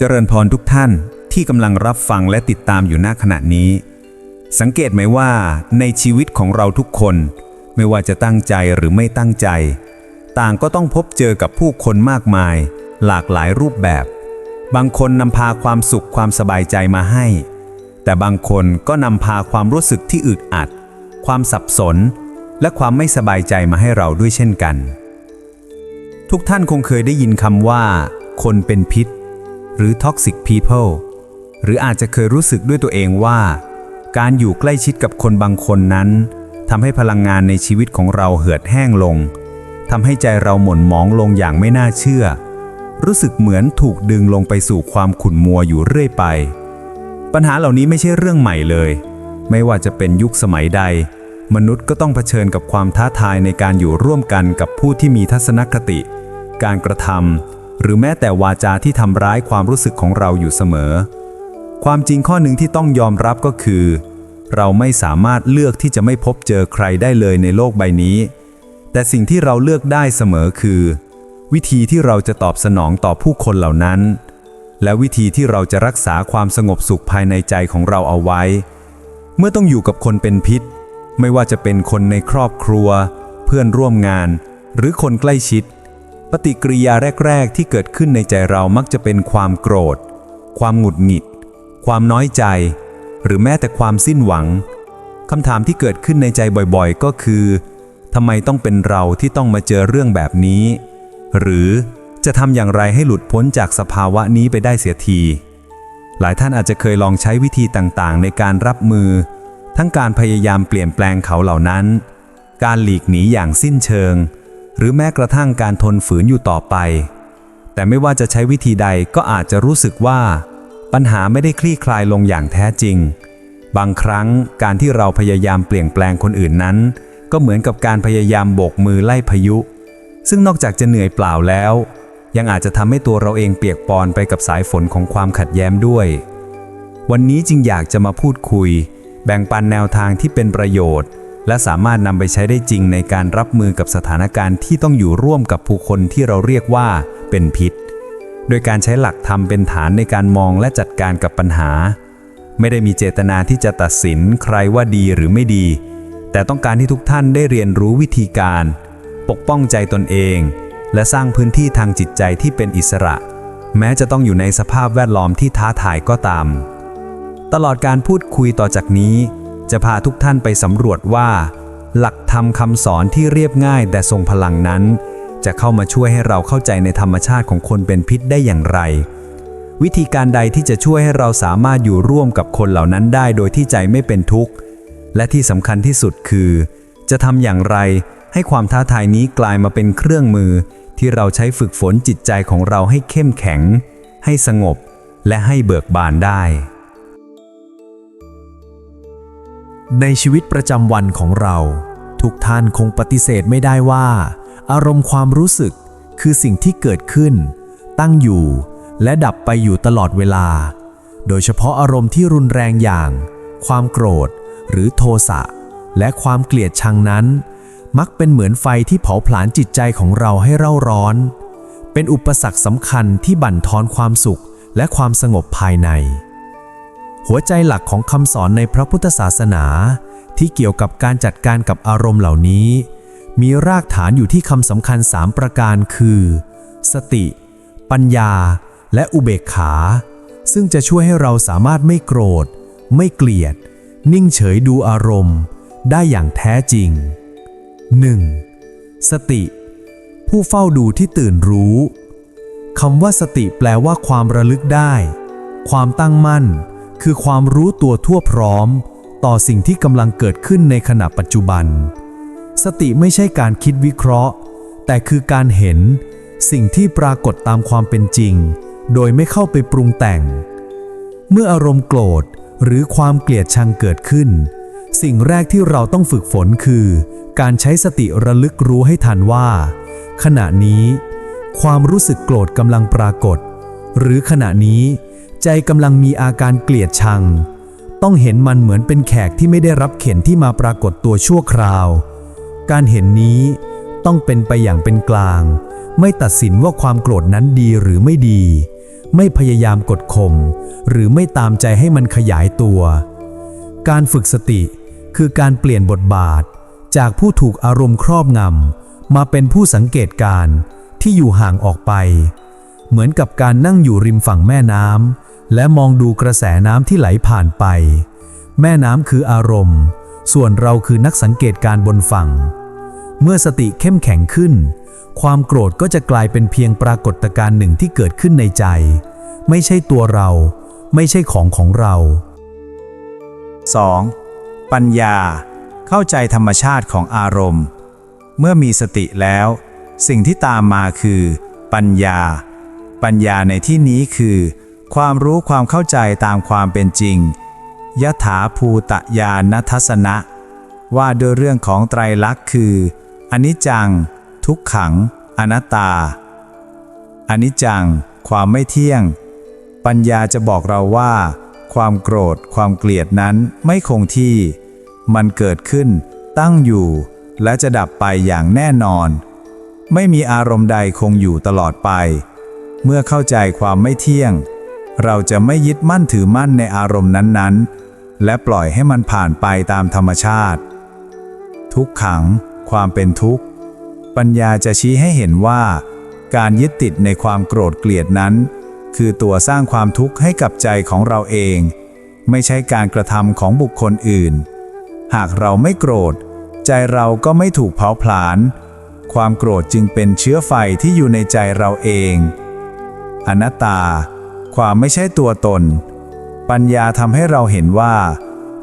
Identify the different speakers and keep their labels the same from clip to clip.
Speaker 1: เจริญพรทุกท่านที่กำลังรับฟังและติดตามอยู่ณขณะนี้ สังเกตไหมว่าในชีวิตของเราทุกคน ไม่ว่าจะตั้งใจหรือไม่ตั้งใจ ต่างก็ต้องพบเจอกับผู้คนมากมาย หลากหลายรูปแบบ บางคนนำพาความสุขความสบายใจมาให้ แต่บางคนก็นำพาความรู้สึกที่อึดอัด ความสับสน และความไม่สบายใจมาให้เราด้วยเช่นกัน ทุกท่านคงเคยได้ยินคำว่า คนเป็นพิษ หรือ toxic people หรืออาจจะเคยรู้สึกด้วยตัวเองว่า การอยู่ใกล้ชิดกับคนบางคนนั้นทำให้พลังงานในชีวิตของเราเหือดแห้งลงทำให้ใจเราหม่นหมองลงอย่างไม่น่าเชื่อ รู้สึกเหมือนถูกดึงลงไปสู่ความขุ่นมัวอยู่เรื่อยไป ปัญหาเหล่านี้ไม่ใช่เรื่องใหม่เลย ไม่ว่าจะเป็นยุคสมัยใด มนุษย์ก็ต้องเผชิญกับความท้าทายในการอยู่ร่วมกันกับผู้ที่มีทัศนคติ การกระทำ หรือแม้แต่วาจาที่ทำร้ายความรู้สึกของเราอยู่เสมอ ความจริงข้อหนึ่งที่ต้องยอมรับก็คือ เราไม่สามารถเลือกที่จะไม่พบเจอใครได้เลยในโลกใบนี้ แต่สิ่งที่เราเลือกได้เสมอคือ วิธีที่เราจะตอบสนองต่อผู้คนเหล่านั้น และวิธีที่เราจะรักษาความสงบสุขภายในใจของเราเอาไว้ เมื่อต้องอยู่กับคนเป็นพิษ ไม่ว่าจะเป็นคนในครอบครัว เพื่อนร่วมงาน หรือคนใกล้ชิด ปฏิกิริยาแรก ๆ ที่เกิดขึ้นในใจเรามักจะเป็นความโกรธ ความหงุดหงิด ความน้อยใจ หรือแม้แต่ความสิ้นหวังคำถามที่เกิดขึ้นในใจบ่อยๆ ก็คือทำไมต้องเป็นเราที่ต้องมาเจอเรื่องแบบนี้ หรือจะทำอย่างไรให้หลุดพ้นจากสภาวะนี้ไปได้เสียที หลายท่านอาจจะเคยลองใช้วิธีต่างๆ ในการรับมือ ทั้งการพยายามเปลี่ยนแปลงเขาเหล่านั้น การหลีกหนีอย่างสิ้นเชิง หรือแม้กระทั่งการทนฝืนอยู่ต่อไป แต่ไม่ว่าจะใช้วิธีใดก็อาจจะรู้สึกว่า ปัญหาไม่ได้คลี่คลายลงอย่างแท้จริง บางครั้งการที่เราพยายามเปลี่ยนแปลงคนอื่นนั้น ก็เหมือนกับการพยายามโบกมือไล่พายุ ซึ่งนอกจากจะเหนื่อยเปล่าแล้ว ยังอาจจะทำให้ตัวเราเองเปียกปอนไปกับสายฝนของความขัดแย้งด้วย วันนี้จึงอยากจะมาพูดคุย แบ่งปันแนวทางที่เป็นประโยชน์ และสามารถนำไปใช้ได้จริงในการรับมือกับสถานการณ์ที่ต้องอยู่ร่วมกับผู้คนที่เราเรียกว่าเป็นพิษ โดยการใช้หลักธรรมเป็นฐานในการมองและจัดการกับปัญหา ไม่ได้มีเจตนาที่จะตัดสินใครว่าดีหรือไม่ดี แต่ต้องการที่ทุกท่านได้เรียนรู้วิธีการ ปกป้องใจตนเอง และสร้างพื้นที่ทางจิตใจที่เป็นอิสระ แม้จะต้องอยู่ในสภาพแวดล้อมที่ท้าทายก็ตาม ตลอดการพูดคุยต่อจากนี้ จะพาทุกท่านไปสำรวจว่า หลักธรรมคำสอนที่เรียบง่ายแต่ทรงพลังนั้น จะเข้ามาช่วยให้เราเข้าใจในธรรมชาติของคนเป็นพิษได้อย่างไร วิธีการใดที่จะช่วยให้เราสามารถอยู่ร่วมกับคนเหล่านั้นได้โดยที่ใจไม่เป็นทุกข์ และที่สำคัญที่สุดคือ จะทำอย่างไรให้ความท้าทายนี้กลายมาเป็นเครื่องมือ ที่เราใช้ฝึกฝนจิตใจของเราให้เข้มแข็ง ให้สงบ และให้เบิกบานได้
Speaker 2: ในชีวิตประจำวันของเรา ทุกท่านคงปฏิเสธไม่ได้ว่า อารมณ์ความรู้สึกคือสิ่งที่เกิดขึ้น ตั้งอยู่ และดับไปอยู่ตลอดเวลา โดยเฉพาะอารมณ์ที่รุนแรงอย่าง ความโกรธ หรือโทสะและความเกลียดชังนั้น มักเป็นเหมือนไฟที่เผาผลาญจิตใจของเราให้เร่าร้อน เป็นอุปสรรคสำคัญที่บั่นทอนความสุขและความสงบภายใน หัวใจหลักของคำสอนในพระพุทธศาสนา ที่เกี่ยวกับการจัดการกับอารมณ์เหล่านี้ มีรากฐานอยู่ที่คำสำคัญ 3 ประการคือ สติ ปัญญา และอุเบกขา ซึ่งจะช่วยให้เราสามารถไม่โกรธ ไม่เกลียด นิ่งเฉยดูอารมณ์ ได้อย่างแท้จริง 1. สติ ผู้เฝ้าดูที่ตื่นรู้คำว่าสติแปลว่าความระลึกได้ ความตั้งมั่น คือความรู้ตัวทั่วพร้อม ต่อสิ่งที่กำลังเกิดขึ้นในขณะปัจจุบัน สติไม่ใช่การคิดวิเคราะห์ แต่คือการเห็น สิ่งที่ปรากฏตามความเป็นจริง โดยไม่เข้าไปปรุงแต่ง เมื่ออารมณ์โกรธหรือความเกลียดชังเกิดขึ้น สิ่งแรกที่เราต้องฝึกฝนคือ การใช้สติระลึกรู้ให้ทันว่า ขณะนี้ ความรู้สึกโกรธกำลังปรากฏ หรือขณะนี้ ใจกำลังมีอาการเกลียดชัง ต้องเห็นมันเหมือนเป็นแขกที่ไม่ได้รับเข็นที่มาปรากฏตัวชั่วคราว การเห็นนี้ต้องเป็นไปอย่างเป็นกลาง ไม่ตัดสินว่าความโกรธนั้นดีหรือไม่ดี ไม่พยายามกดข่มหรือไม่ตามใจให้มันขยายตัว การฝึกสติคือการเปลี่ยนบทบาท จากผู้ถูกอารมณ์ครอบงำมาเป็นผู้สังเกตการณ์ที่อยู่ห่างออกไป เหมือนกับการนั่งอยู่ริมฝั่งแม่น้ำและมองดูกระแสน้ำที่ไหลผ่านไป แม่น้ำคืออารมณ์ ส่วนเราคือนักสังเกตการณ์บนฝั่ง เมื่อสติเข้มแข็งขึ้น ความโกรธก็จะกลายเป็นเพียงปรากฏการณ์หนึ่งที่เกิดขึ้นในใจ ไม่ใช่ตัวเรา ไม่ใช่ของของเรา
Speaker 1: 2. ปัญญา เข้าใจธรรมชาติของอารมณ์ เมื่อมีสติแล้ว สิ่งที่ตามมาคือ ปัญญา ปัญญาในที่นี้คือ ความรู้ความเข้าใจตามความเป็นจริง ยถาภูตญาณทัศนะ ว่าด้วยเรื่องของไตรลักษณ์คือ อนิจจัง ทุกขัง อนัตตา อนิจจัง ความไม่เที่ยง ปัญญาจะบอกเราว่า ความโกรธ ความเกลียดนั้นไม่คงที่ มันเกิดขึ้น ตั้งอยู่ และจะดับไปอย่างแน่นอน ไม่มีอารมณ์ใดคงอยู่ตลอดไป เมื่อเข้าใจความไม่เที่ยง เราจะไม่ยึดมั่นถือมั่นในอารมณ์นั้นๆ และปล่อยให้มันผ่านไปตามธรรมชาติ ทุกขัง ความเป็นทุกข์ ปัญญาจะชี้ให้เห็นว่า การยึดติดในความโกรธเกลียดนั้น คือตัวสร้างความทุกข์ให้กับใจของเราเอง ไม่ใช่การกระทำของบุคคลอื่น หากเราไม่โกรธ ใจเราก็ไม่ถูกเผาผลาญความโกรธจึงเป็นเชื้อไฟที่อยู่ในใจเราเอง อนัตตา ความไม่ใช่ตัวตน ปัญญาทำให้เราเห็นว่า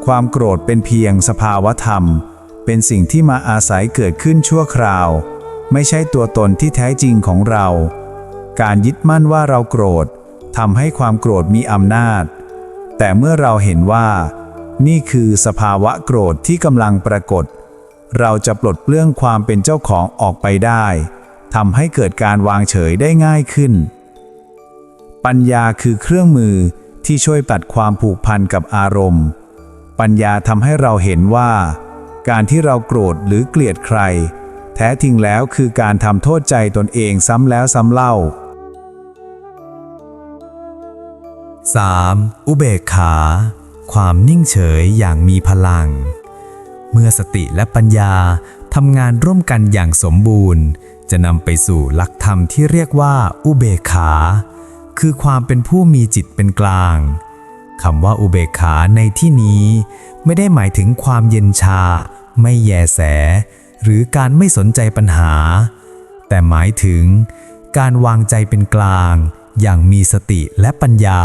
Speaker 1: ความโกรธเป็นเพียงสภาวธรรม เป็นสิ่งที่มาอาศัยเกิดขึ้นชั่วคราว ไม่ใช่ตัวตนที่แท้จริงของเรา การยึดมั่นว่าเราโกรธทำให้ความโกรธมีอำนาจ แต่เมื่อเราเห็นว่า นี่คือสภาวะโกรธที่กำลังปรากฏ เราจะปลดเปลื้องความเป็นเจ้าของออกไปได้ทำให้เกิดการวางเฉยได้ง่ายขึ้น ปัญญาคือเครื่องมือที่ช่วยตัดความผูกพันกับอารมณ์ ปัญญาทำให้เราเห็นว่า การที่เราโกรธหรือเกลียดใคร แท้จริงแล้วคือการทำโทษใจตนเองซ้ำแล้วซ้ำเล่า
Speaker 2: 3. อุเบกขา ความนิ่งเฉยอย่างมีพลัง เมื่อสติและปัญญาทำงานร่วมกันอย่างสมบูรณ์ จะนำไปสู่หลักธรรมที่เรียกว่าอุเบกขา คือความเป็นผู้มีจิตเป็นกลางคำว่าอุเบกขาในที่นี้ ไม่ได้หมายถึงความเย็นชา ไม่แยแส หรือการไม่สนใจปัญหา แต่หมายถึง การวางใจเป็นกลาง อย่างมีสติและปัญญา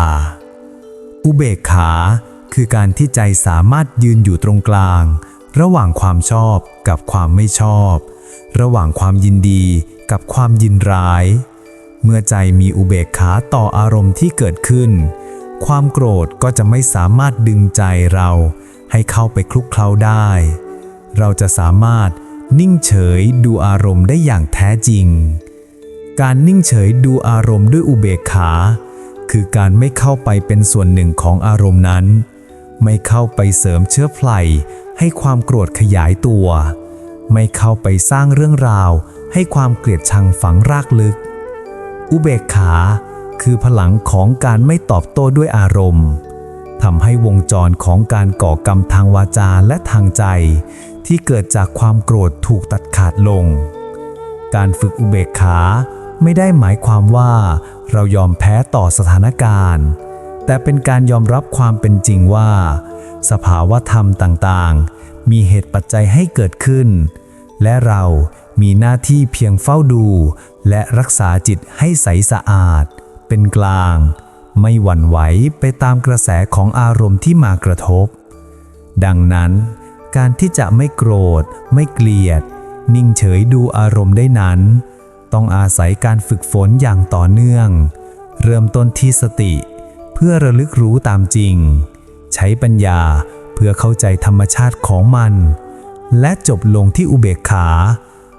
Speaker 2: อุเบกขาคือการที่ใจสามารถยืนอยู่ตรงกลาง ระหว่างความชอบกับความไม่ชอบ ระหว่างความยินดีกับความยินร้าย เมื่อใจมีอุเบกขาต่ออารมณ์ที่เกิดขึ้น ความโกรธก็จะไม่สามารถดึงใจเราให้เข้าไปคลุกเคล้าได้ เราจะสามารถนิ่งเฉยดูอารมณ์ได้อย่างแท้จริง การนิ่งเฉยดูอารมณ์ด้วยอุเบกขา คือการไม่เข้าไปเป็นส่วนหนึ่งของอารมณ์นั้น ไม่เข้าไปเสริมเชื้อไฟให้ความโกรธขยายตัว ไม่เข้าไปสร้างเรื่องราวให้ความเกลียดชังฝังรากลึก อุเบกขา คือพลังของการไม่ตอบโต้ด้วยอารมณ์ทำให้วงจรของการก่อกรรมทางวาจาและทางใจ ที่เกิดจากความโกรธถูกตัดขาดลง การฝึกอุเบกขาไม่ได้หมายความว่าเรายอมแพ้ต่อสถานการณ์ แต่เป็นการยอมรับความเป็นจริงว่า สภาวะธรรมต่างๆ มีเหตุปัจจัยให้เกิดขึ้น และเรามีหน้าที่เพียงเฝ้าดู และรักษาจิตให้ใสสะอาด เป็นกลาง ไม่หวั่นไหวไปตามกระแสของอารมณ์ที่มากระทบ ดังนั้นการที่จะไม่โกรธ ไม่เกลียด นิ่งเฉยดูอารมณ์ได้นั้น ต้องอาศัยการฝึกฝนอย่างต่อเนื่อง เริ่มต้นที่สติ เพื่อระลึกรู้ตามจริง ใช้ปัญญาเพื่อเข้าใจธรรมชาติของมัน และจบลงที่อุเบกขา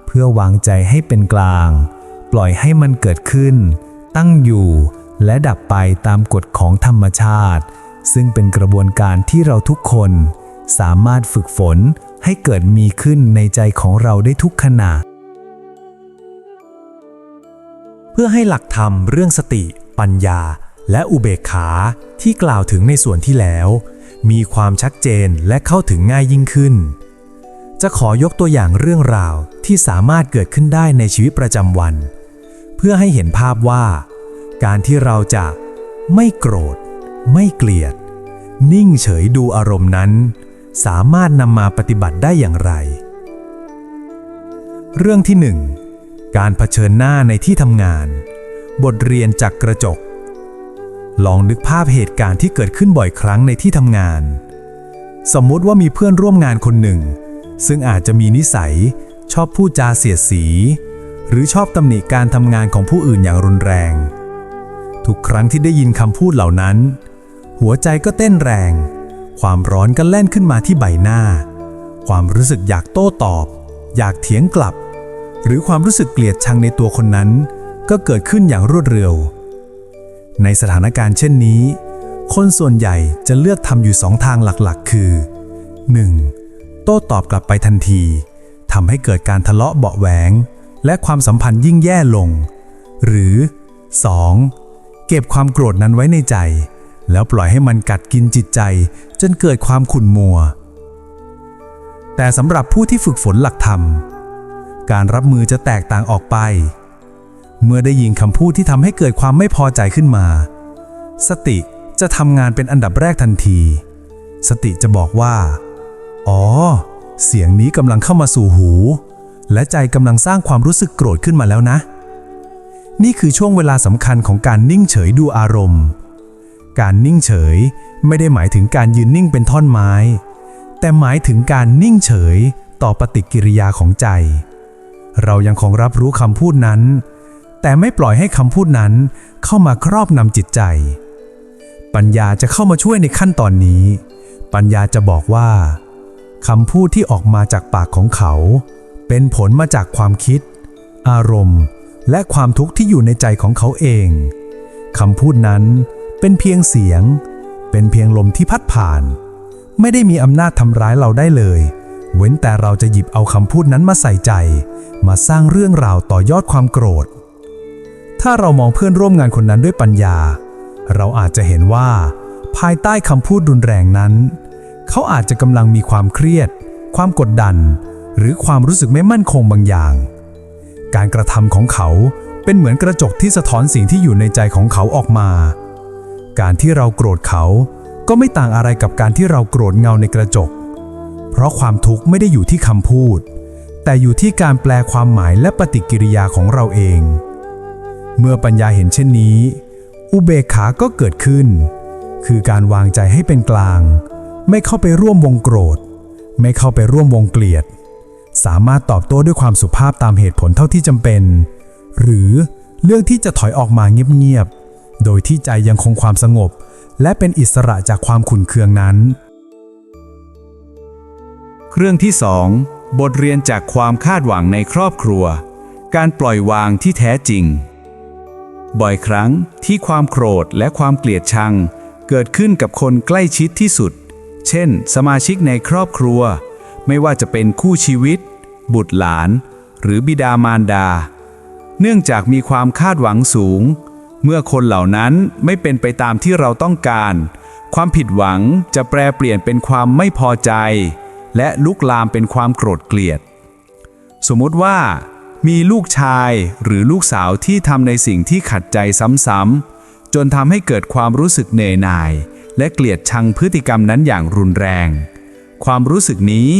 Speaker 2: เพื่อวางใจให้เป็นกลาง ปล่อยให้มันเกิดขึ้น ตั้งอยู่ และดับไปตามกฎของธรรมชาติ ซึ่งเป็นกระบวนการที่เราทุกคน สามารถฝึกฝนให้เกิดมีขึ้นในใจของเราได้ทุกขณะ เพื่อให้หลักธรรมเรื่องสติ ปัญญา และอุเบกขาที่กล่าวถึงในส่วนที่แล้ว มีความชัดเจนและเข้าถึงง่ายยิ่งขึ้น จะขอยกตัวอย่างเรื่องราวที่สามารถเกิดขึ้นได้ในชีวิตประจำวัน เพื่อให้เห็นภาพว่า การที่เราจะไม่โกรธ ไม่เกลียด นิ่งเฉยดูอารมณ์นั้น สามารถนำมาปฏิบัติได้อย่างไร เรื่องที่หนึ่งการเผชิญหน้าในที่ทำงาน บทเรียนจากกระจก ลองนึกภาพเหตุการณ์ที่เกิดขึ้นบ่อยครั้งในที่ทำงาน สมมุติว่ามีเพื่อนร่วมงานคนหนึ่ง ซึ่งอาจจะมีนิสัยชอบพูดจาเสียดสี หรือชอบตำหนิการทำงานของผู้อื่นอย่างรุนแรง ทุกครั้งที่ได้ยินคำพูดเหล่านั้น หัวใจก็เต้นแรง ความร้อนก็แล่นขึ้นมาที่ใบหน้า ความรู้สึกอยากโต้ตอบ อยากเถียงกลับ หรือความรู้สึกเกลียดชังในตัวคนนั้น ก็เกิดขึ้นอย่างรวดเร็ว ในสถานการณ์เช่นนี้ คนส่วนใหญ่จะเลือกทำอยู่สองทางหลักๆ คือ 1. โต้ตอบกลับไปทันทีทำให้เกิดการทะเลาะเบาะแหวง และความสัมพันธ์ยิ่งแย่ลง หรือ 2. เก็บความโกรธนั้นไว้ในใจ แล้วปล่อยให้มันกัดกินจิตใจ จนเกิดความขุ่นมัว แต่สำหรับผู้ที่ฝึกฝนหลักธรรม การรับมือจะแตกต่างออกไป เมื่อได้ยินคำพูดที่ทำให้เกิดความไม่พอใจขึ้นมา สติจะทำงานเป็นอันดับแรกทันที สติจะบอกว่า อ๋อ เสียงนี้กำลังเข้ามาสู่หู และใจกำลังสร้างความรู้สึกโกรธขึ้นมาแล้วนะ นี่คือช่วงเวลาสำคัญของการนิ่งเฉยดูอารมณ์ การนิ่งเฉยไม่ได้หมายถึงการยืนนิ่งเป็นท่อนไม้ แต่หมายถึงการนิ่งเฉยต่อปฏิกิริยาของใจ เรายังคงรับรู้คำพูดนั้น แต่ไม่ปล่อยให้คำพูดนั้นเข้ามาครอบนำจิตใจ ปัญญาจะเข้ามาช่วยในขั้นตอนนี้ ปัญญาจะบอกว่าคำพูดที่ออกมาจากปากของเขา เป็นผลมาจากความคิด อารมณ์ และความทุกข์ที่อยู่ในใจของเขาเองคำพูดนั้นเป็นเพียงเสียง เป็นเพียงลมที่พัดผ่าน ไม่ได้มีอำนาจทำร้ายเราได้เลย เว้นแต่เราจะหยิบเอาคำพูดนั้นมาใส่ใจ มาสร้างเรื่องราวต่อยอดความโกรธ ถ้าเรามองเพื่อนร่วมงานคนนั้นด้วยปัญญา เราอาจจะเห็นว่า ภายใต้คำพูดรุนแรงนั้น เขาอาจจะกำลังมีความเครียด ความกดดัน หรือความรู้สึกไม่มั่นคงบางอย่าง การกระทำของเขาเป็นเหมือนกระจกที่สะท้อนสิ่งที่อยู่ในใจของเขาออกมา การที่เราโกรธเขาก็ไม่ต่างอะไรกับการที่เราโกรธเงาในกระจก เพราะความทุกข์ไม่ได้อยู่ที่คำพูด แต่อยู่ที่การแปลความหมายและปฏิกิริยาของเราเอง เมื่อปัญญาเห็นเช่นนี้ อุเบกขาก็เกิดขึ้น คือการวางใจให้เป็นกลาง ไม่เข้าไปร่วมวงโกรธ ไม่เข้าไปร่วมวงเกลียด สามารถตอบโต้ด้วยความสุภาพตามเหตุผลเท่าที่จำเป็น หรือเลือกที่จะถอยออกมาเงียบๆ โดยที่ใจยังคงความสงบ และเป็นอิสระจากความขุ่นเคืองนั้น
Speaker 1: เรื่องที่ 2 บทเรียนจากความคาดหวังในครอบครัว การปล่อยวางที่แท้จริง บ่อยครั้งที่ความโกรธและความเกลียดชัง เกิดขึ้นกับคนใกล้ชิดที่สุด เช่น สมาชิกในครอบครัว ไม่ว่าจะเป็นคู่ชีวิต บุตรหลาน หรือบิดามารดา เนื่องจากมีความคาดหวังสูง เมื่อคนเหล่านั้นไม่เป็นไปตามที่เราต้องการ ความผิดหวังจะแปรเปลี่ยนเป็นความไม่พอใจ และลุกลามเป็นความโกรธเกลียด สมมติว่า มีลูกชายหรือลูกสาวที่ทำในสิ่งที่ขัดใจซ้ำๆจนทำให้เกิดความรู้สึกเหนื่อยหน่าย และเกลียดชังพฤติกรรมนั้นอย่างรุนแรง ความรู้สึกนี้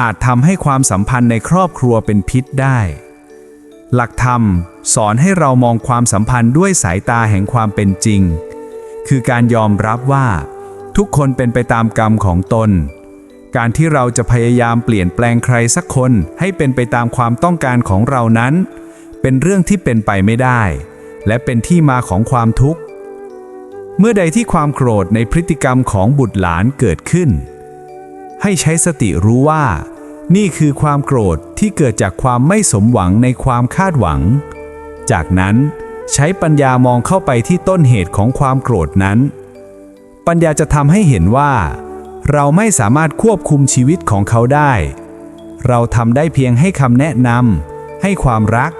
Speaker 1: อาจทำให้ความสัมพันธ์ในครอบครัวเป็นพิษได้ หลักธรรมสอนให้เรามองความสัมพันธ์ด้วยสายตาแห่งความเป็นจริง คือการยอมรับว่า ทุกคนเป็นไปตามกรรมของตน การที่เราจะพยายามเปลี่ยนแปลงใครสักคนให้เป็นไปตามความต้องการของเรานั้น เป็นเรื่องที่เป็นไปไม่ได้ และเป็นที่มาของความทุกข์ เมื่อใดที่ความโกรธในพฤติกรรมของบุตรหลานเกิดขึ้น ให้ใช้สติรู้ว่า นี่คือความโกรธที่เกิดจากความไม่สมหวังในความคาดหวัง จากนั้นใช้ปัญญามองเข้าไปที่ต้นเหตุของความโกรธนั้น ปัญญาจะทำให้เห็นว่า เราไม่สามารถควบคุมชีวิตของเขาได้ เราทำได้เพียงให้คำแนะนำให้ความรัก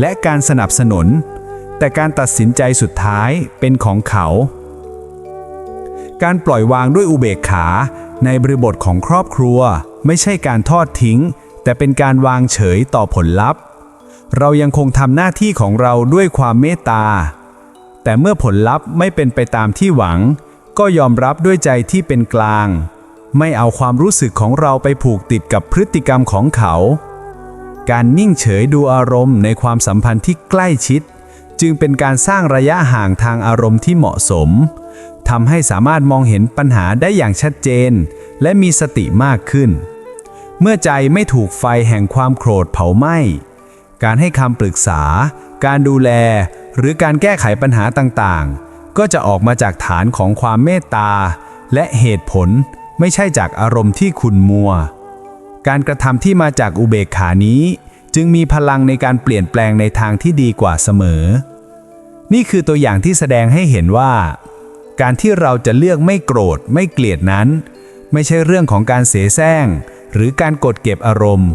Speaker 1: และการสนับสนุน แต่การตัดสินใจสุดท้ายเป็นของเขา การปล่อยวางด้วยอุเบกขา ในบริบทของครอบครัวไม่ใช่การทอดทิ้ง แต่เป็นการวางเฉยต่อผลลัพธ์ เรายังคงทำหน้าที่ของเราด้วยความเมตตา แต่เมื่อผลลัพธ์ไม่เป็นไปตามที่หวัง ก็ยอมรับด้วยใจที่เป็นกลาง ไม่เอาความรู้สึกของเราไปผูกติดกับพฤติกรรมของเขา การนิ่งเฉยดูอารมณ์ในความสัมพันธ์ที่ใกล้ชิด จึงเป็นการสร้างระยะห่างทางอารมณ์ที่เหมาะสม ทำให้สามารถมองเห็นปัญหาได้อย่างชัดเจน และมีสติมากขึ้น เมื่อใจไม่ถูกไฟแห่งความโกรธเผาไหม้ การให้คำปรึกษา การดูแล หรือการแก้ไขปัญหาต่างๆ ก็จะออกมาจากฐานของความเมตตา และเหตุผลไม่ใช่จากอารมณ์ที่ขุ่นมัว การกระทำที่มาจากอุเบกขานี้ จึงมีพลังในการเปลี่ยนแปลงในทางที่ดีกว่าเสมอ นี่คือตัวอย่างที่แสดงให้เห็นว่า การที่เราจะเลือกไม่โกรธไม่เกลียดนั้น ไม่ใช่เรื่องของการเสแสร้ง หรือการกดเก็บอารมณ์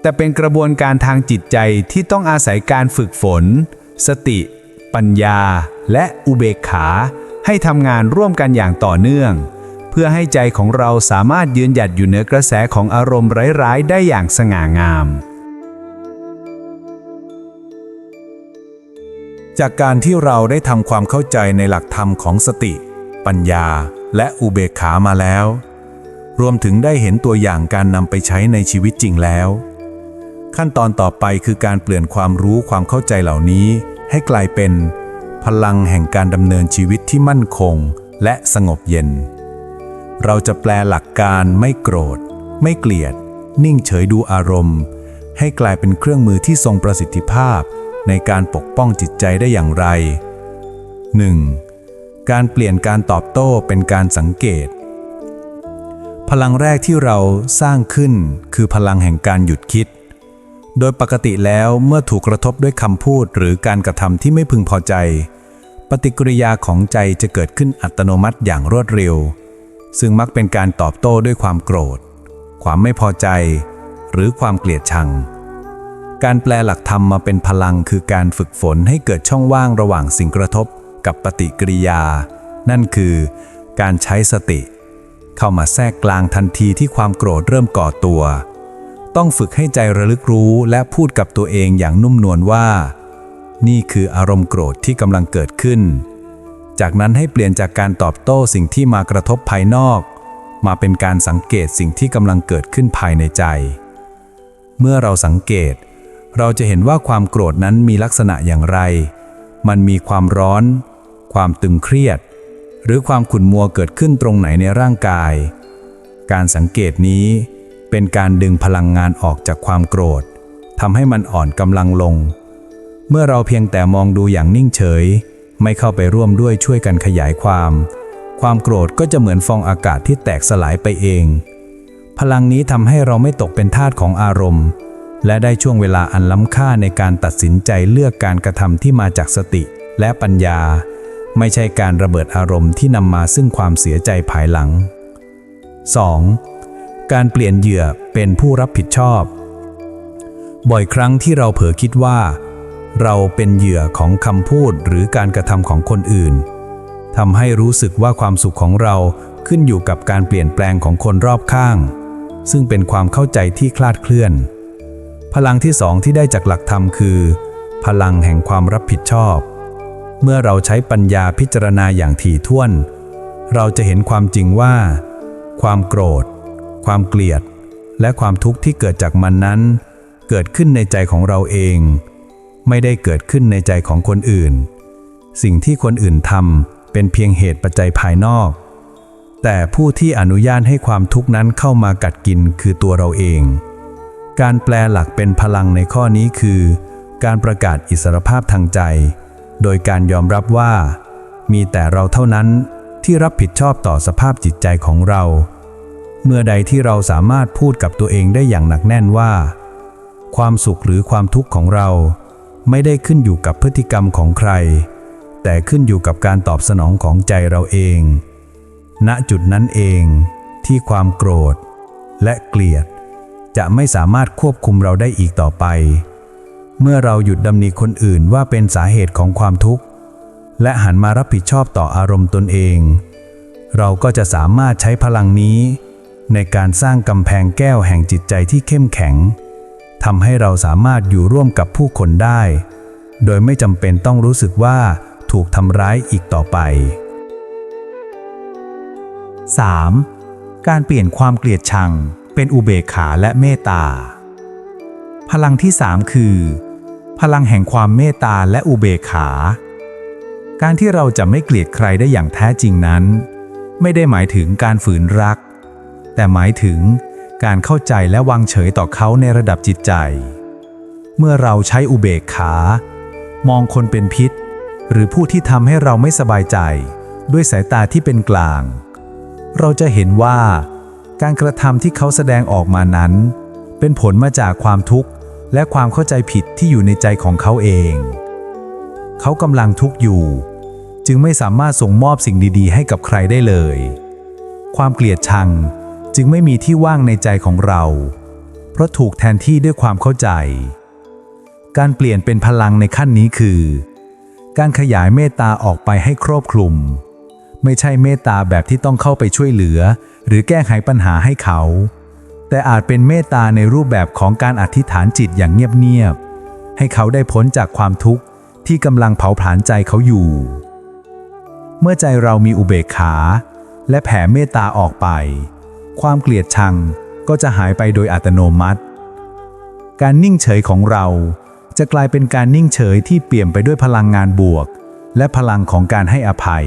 Speaker 1: แต่เป็นกระบวนการทางจิตใจที่ต้องอาศัยการฝึกฝน สติ ปัญญา และอุเบกขา ให้ทำงานร่วมกันอย่างต่อเนื่อง เพื่อให้ใจของเราสามารถยืนหยัดอยู่เหนือกระแสของอารมณ์ร้ายๆ ได้อย่างสง่างาม
Speaker 3: จากการที่เราได้ทำความเข้าใจในหลักธรรมของสติ ปัญญา และอุเบกขามาแล้ว รวมถึงได้เห็นตัวอย่างการนำไปใช้ในชีวิตจริงแล้ว ขั้นตอนต่อไปคือการเปลี่ยนความรู้ความเข้าใจเหล่านี้ ให้กลายเป็น พลังแห่งการดำเนินชีวิตที่มั่นคง และสงบเย็น เราจะแปลหลักการไม่โกรธ ไม่เกลียด นิ่งเฉยดูอารมณ์ ให้กลายเป็นเครื่องมือที่ทรงประสิทธิภาพ ในการปกป้องจิตใจได้อย่างไร 1. การเปลี่ยนการตอบโต้เป็นการสังเกต พลังแรกที่เราสร้างขึ้นคือพลังแห่งการหยุดคิด โดยปกติแล้วเมื่อถูกกระทบด้วยคำพูดหรือการกระทำที่ไม่พึงพอใจ ปฏิกิริยาของใจจะเกิดขึ้นอัตโนมัติอย่างรวดเร็ว ซึ่งมักเป็นการตอบโต้ด้วยความโกรธ ความไม่พอใจ หรือความเกลียดชัง การแปลหลักธรรมมาเป็นพลังคือการฝึกฝนให้เกิดช่องว่างระหว่างสิ่งกระทบกับปฏิกิริยา นั่นคือการใช้สติ เข้ามาแทรกกลางทันทีที่ความโกรธเริ่มก่อตัว ต้องฝึกให้ใจระลึกรู้และพูดกับตัวเองอย่างนุ่มนวลว่า นี่คืออารมณ์โกรธที่กำลังเกิดขึ้น จากนั้นให้เปลี่ยนจากการตอบโต้สิ่งที่มากระทบภายนอก มาเป็นการสังเกตสิ่งที่กำลังเกิดขึ้นภายในใจ เมื่อเราสังเกต เราจะเห็นว่าความโกรธนั้นมีลักษณะอย่างไร มันมีความร้อน ความตึงเครียด หรือความขุ่นมัวเกิดขึ้นตรงไหนในร่างกาย การสังเกตนี้เป็นการดึงพลังงานออกจากความโกรธทำให้มันอ่อนกำลังลง เมื่อเราเพียงแต่มองดูอย่างนิ่งเฉย ไม่เข้าไปร่วมด้วยช่วยกันขยายความ ความโกรธก็จะเหมือนฟองอากาศที่แตกสลายไปเอง พลังนี้ทำให้เราไม่ตกเป็นทาสของอารมณ์ และได้ช่วงเวลาอันล้ำค่าในการตัดสินใจเลือกการกระทำที่มาจากสติและปัญญา ไม่ใช่การระเบิดอารมณ์ที่นำมาซึ่งความเสียใจภายหลัง 2. การเปลี่ยนเหยื่อเป็นผู้รับผิดชอบ บ่อยครั้งที่เราเผลอคิดว่า เราเป็นเหยื่อของคำพูดหรือการกระทำของคนอื่นทำให้รู้สึกว่าความสุขของเราขึ้นอยู่กับการเปลี่ยนแปลงของคนรอบข้าง ซึ่งเป็นความเข้าใจที่คลาดเคลื่อน พลังที่สองที่ได้จากหลักธรรมคือ พลังแห่งความรับผิดชอบ เมื่อเราใช้ปัญญาพิจารณาอย่างถี่ถ้วน เราจะเห็นความจริงว่า ความโกรธ ความเกลียด และความทุกข์ที่เกิดจากมันนั้น เกิดขึ้นในใจของเราเอง ไม่ได้เกิดขึ้นในใจของคนอื่น สิ่งที่คนอื่นทำเป็นเพียงเหตุปัจจัยภายนอก แต่ผู้ที่อนุญาตให้ความทุกข์นั้นเข้ามากัดกินคือตัวเราเอง การแปลหลักเป็นพลังในข้อนี้คือ การประกาศอิสรภาพทางใจ โดยการยอมรับว่า มีแต่เราเท่านั้นที่รับผิดชอบต่อสภาพจิตใจของเรา เมื่อใดที่เราสามารถพูดกับตัวเองได้อย่างหนักแน่นว่า ความสุขหรือความทุกข์ของเรา ไม่ได้ขึ้นอยู่กับพฤติกรรมของใคร แต่ขึ้นอยู่กับการตอบสนองของใจเราเอง ณจุดนั้นเองที่ความโกรธ และเกลียด จะไม่สามารถควบคุมเราได้อีกต่อไป เมื่อเราหยุดดำหนิคนอื่นว่าเป็นสาเหตุของความทุกข์ และหันมารับผิดชอบต่ออารมณ์ตนเอง เราก็จะสามารถใช้พลังนี้ ในการสร้างกำแพงแก้วแห่งจิตใจที่เข้มแข็งทำให้เราสามารถอยู่ร่วมกับผู้คนได้ โดยไม่จำเป็นต้องรู้สึกว่าถูกทำร้ายอีกต่อไป
Speaker 4: 3. การเปลี่ยนความเกลียดชัง เป็นอุเบกขาและเมตตา พลังที่3คือ พลังแห่งความเมตตาและอุเบกขา การที่เราจะไม่เกลียดใครได้อย่างแท้จริงนั้น ไม่ได้หมายถึงการฝืนรัก แต่หมายถึงการเข้าใจและวางเฉยต่อเขาในระดับจิตใจ เมื่อเราใช้อุเบกขา มองคนเป็นพิษ หรือผู้ที่ทำให้เราไม่สบายใจ ด้วยสายตาที่เป็นกลาง เราจะเห็นว่า การกระทำที่เขาแสดงออกมานั้น เป็นผลมาจากความทุกข์และความเข้าใจผิดที่อยู่ในใจของเขาเอง เขากำลังทุกข์อยู่ จึงไม่สามารถส่งมอบสิ่งดีๆ ให้กับใครได้เลย ความเกลียดชังจึงไม่มีที่ว่างในใจของเรา เพราะถูกแทนที่ด้วยความเข้าใจ การเปลี่ยนเป็นพลังในขั้นนี้คือ การขยายเมตตาออกไปให้ครอบคลุม ไม่ใช่เมตตาแบบที่ต้องเข้าไปช่วยเหลือ หรือแก้ไขปัญหาให้เขา แต่อาจเป็นเมตตาในรูปแบบของการอธิษฐานจิตอย่างเงียบๆให้เขาได้พ้นจากความทุกข์ที่กำลังเผาผลาญใจเขาอยู่ เมื่อใจเรามีอุเบกขา และแผ่เมตตาออกไป ความเกลียดชังก็จะหายไปโดยอัตโนมัติ การนิ่งเฉยของเราจะกลายเป็นการนิ่งเฉยที่เปี่ยมไปด้วยพลังงานบวก และพลังของการให้อภัย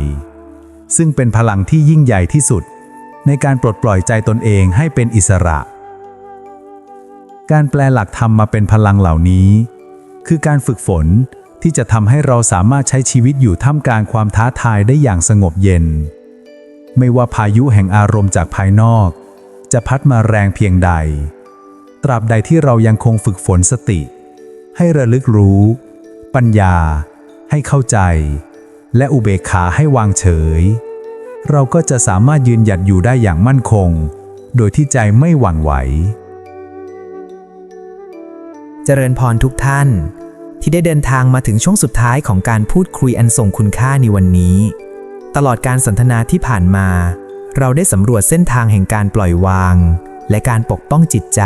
Speaker 4: ซึ่งเป็นพลังที่ยิ่งใหญ่ที่สุด ในการปลดปล่อยใจตนเองให้เป็นอิสระ การแปลหลักธรรมมาเป็นพลังเหล่านี้ คือการฝึกฝนที่จะทำให้เราสามารถใช้ชีวิตอยู่ท่ามกลางความท้าทายได้อย่างสงบเย็น ไม่ว่าพายุแห่งอารมณ์จากภายนอก จะพัดมาแรงเพียงใด ตราบใดที่เรายังคงฝึกฝนสติ ให้ระลึกรู้ ปัญญา ให้เข้าใจ และอุเบกขาให้วางเฉย เราก็จะสามารถยืนหยัดอยู่ได้อย่างมั่นคง โดยที่ใจไม่หวั่นไหว
Speaker 2: เจริญพรทุกท่าน ที่ได้เดินทางมาถึงช่วงสุดท้ายของการพูดคุยอันทรงคุณค่าในวันนี้ ตลอดการสนทนาที่ผ่านมา เราได้สำรวจเส้นทางแห่งการปล่อยวาง และการปกป้องจิตใจ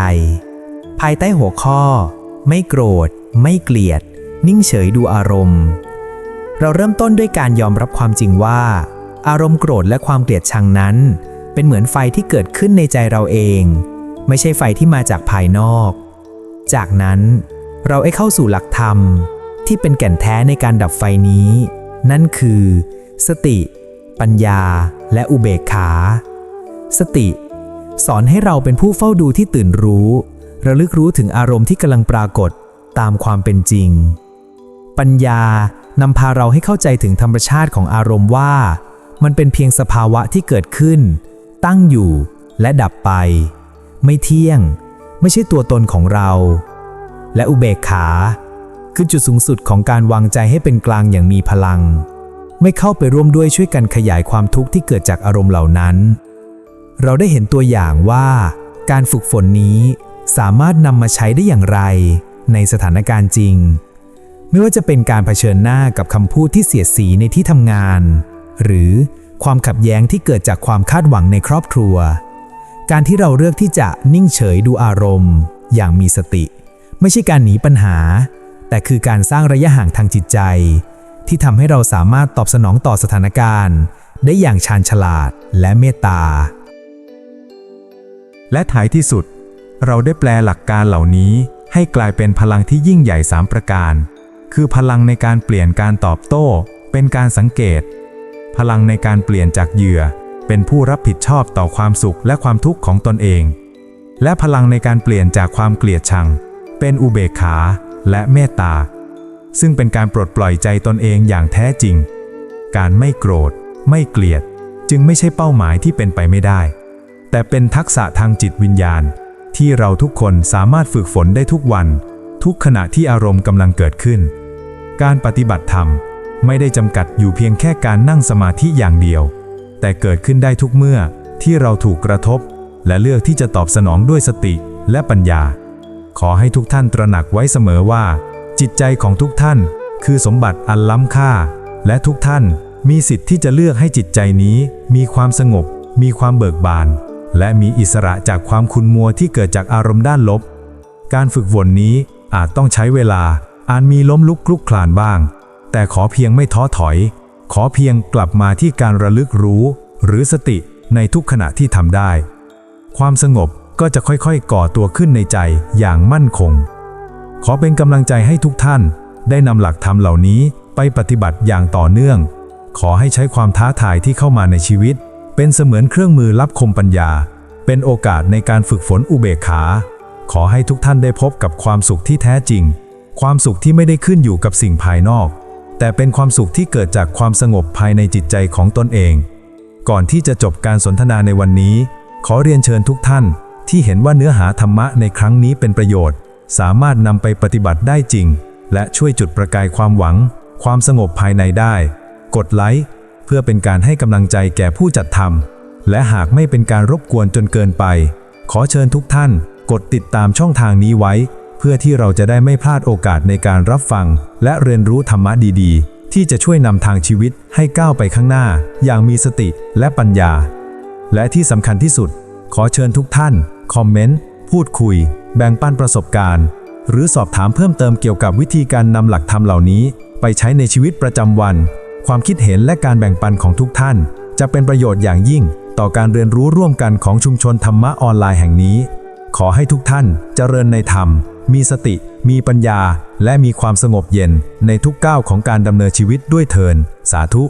Speaker 2: ภายใต้หัวข้อ ไม่โกรธ ไม่เกลียด นิ่งเฉยดูอารมณ์ เราเริ่มต้นด้วยการยอมรับความจริงว่า อารมณ์โกรธและความเกลียดชังนั้น เป็นเหมือนไฟที่เกิดขึ้นในใจเราเอง ไม่ใช่ไฟที่มาจากภายนอก จากนั้นเราได้เข้าสู่หลักธรรมที่เป็นแก่นแท้ในการดับไฟนี้ นั่นคือ สติ ปัญญา และอุเบกขา สติ สอนให้เราเป็นผู้เฝ้าดูที่ตื่นรู้ ระลึกรู้ถึงอารมณ์ที่กำลังปรากฏตามความเป็นจริง ปัญญานำพาเราให้เข้าใจถึงธรรมชาติของอารมณ์ว่า มันเป็นเพียงสภาวะที่เกิดขึ้น ตั้งอยู่และดับไป ไม่เที่ยง ไม่ใช่ตัวตนของเรา และอุเบกขาคือจุดสูงสุดของการวางใจให้เป็นกลางอย่างมีพลัง ไม่เข้าไปร่วมด้วยช่วยกันขยายความทุกข์ที่เกิดจากอารมณ์เหล่านั้น เราได้เห็นตัวอย่างว่า การฝึกฝนนี้สามารถนำมาใช้ได้อย่างไร ในสถานการณ์จริง ไม่ว่าจะเป็นการเผชิญหน้ากับคำพูดที่เสียดสีในที่ทำงาน หรือความขัดแย้งที่เกิดจากความคาดหวังในครอบครัว การที่เราเลือกที่จะนิ่งเฉยดูอารมณ์ อย่างมีสติ ไม่ใช่การหนีปัญหา แต่คือการสร้างระยะห่างทางจิตใจ ที่ทำให้เราสามารถตอบสนองต่อสถานการณ์ ได้อย่างชาญฉลาดและเมตตา
Speaker 3: และท้ายที่สุด เราได้แปลหลักการเหล่านี้ให้กลายเป็นพลังที่ยิ่งใหญ่ 3 ประการ คือพลังในการเปลี่ยนการตอบโต้ เป็นการสังเกต พลังในการเปลี่ยนจากเหยื่อ เป็นผู้รับผิดชอบต่อความสุขและความทุกข์ของตนเอง และพลังในการเปลี่ยนจากความเกลียดชัง เป็นอุเบกขาและเมตตา ซึ่งเป็นการปลดปล่อยใจตนเองอย่างแท้จริง การไม่โกรธ ไม่เกลียด จึงไม่ใช่เป้าหมายที่เป็นไปไม่ได้ แต่เป็นทักษะทางจิตวิญญาณ ที่เราทุกคนสามารถฝึกฝนได้ทุกวัน ทุกขณะที่อารมณ์กำลังเกิดขึ้น การปฏิบัติธรรม ไม่ได้จำกัดอยู่เพียงแค่การนั่งสมาธิอย่างเดียว แต่เกิดขึ้นได้ทุกเมื่อที่เราถูกกระทบ และเลือกที่จะตอบสนองด้วยสติและปัญญา ขอให้ทุกท่านตระหนักไว้เสมอว่า
Speaker 4: จิตใจของทุกท่าน คือสมบัติอันล้ำค่า และทุกท่านมีสิทธิ์ที่จะเลือกให้จิตใจนี้ มีความสงบ มีความเบิกบาน และมีอิสระจากความขุ่นมัวที่เกิดจากอารมณ์ด้านลบ การฝึกฝนนี้อาจต้องใช้เวลาอาจมีล้มลุกคลุกคลานบ้าง แต่ขอเพียงไม่ท้อถอย ขอเพียงกลับมาที่การระลึกรู้ หรือสติในทุกขณะที่ทำได้ ความสงบก็จะค่อยๆ ก่อตัวขึ้นในใจอย่างมั่นคง ขอเป็นกำลังใจให้ทุกท่าน ได้นำหลักธรรมเหล่านี้ไปปฏิบัติอย่างต่อเนื่อง ขอให้ใช้ความท้าทายที่เข้ามาในชีวิต เป็นเสมือนเครื่องมือรับคมปัญญา เป็นโอกาสในการฝึกฝนอุเบกขา ขอให้ทุกท่านได้พบกับความสุขที่แท้จริง ความสุขที่ไม่ได้ขึ้นอยู่กับสิ่งภายนอก แต่เป็นความสุขที่เกิดจากความสงบภายในจิตใจของตนเอง ก่อนที่จะจบการสนทนาในวันนี้ ขอเรียนเชิญทุกท่าน ที่เห็นว่าเนื้อหาธรรมะในครั้งนี้เป็นประโยชน์ สามารถนำไปปฏิบัติได้จริง และช่วยจุดประกายความหวัง ความสงบภายในได้ กดไลค์เพื่อเป็นการให้กำลังใจแก่ผู้จัดทำและหากไม่เป็นการรบกวนจนเกินไป ขอเชิญทุกท่าน กดติดตามช่องทางนี้ไว้ เพื่อที่เราจะได้ไม่พลาดโอกาสในการรับฟัง และเรียนรู้ธรรมะดีๆ ที่จะช่วยนำทางชีวิตให้ก้าวไปข้างหน้า อย่างมีสติและปัญญา และที่สำคัญที่สุด ขอเชิญทุกท่าน คอมเมนต์ พูดคุย แบ่งปันประสบการณ์ หรือสอบถามเพิ่มเติมเกี่ยวกับวิธีการนำหลักธรรมเหล่านี้ ไปใช้ในชีวิตประจำวัน ความคิดเห็นและการแบ่งปันของทุกท่าน จะเป็นประโยชน์อย่างยิ่ง ต่อการเรียนรู้ร่วมกันของชุมชนธรรมะออนไลน์แห่งนี้ ขอให้ทุกท่านเจริญในธรรม มีสติ มีปัญญา และมีความสงบเย็นในทุกก้าวของการดำเนินชีวิตด้วยเทิน สาธุ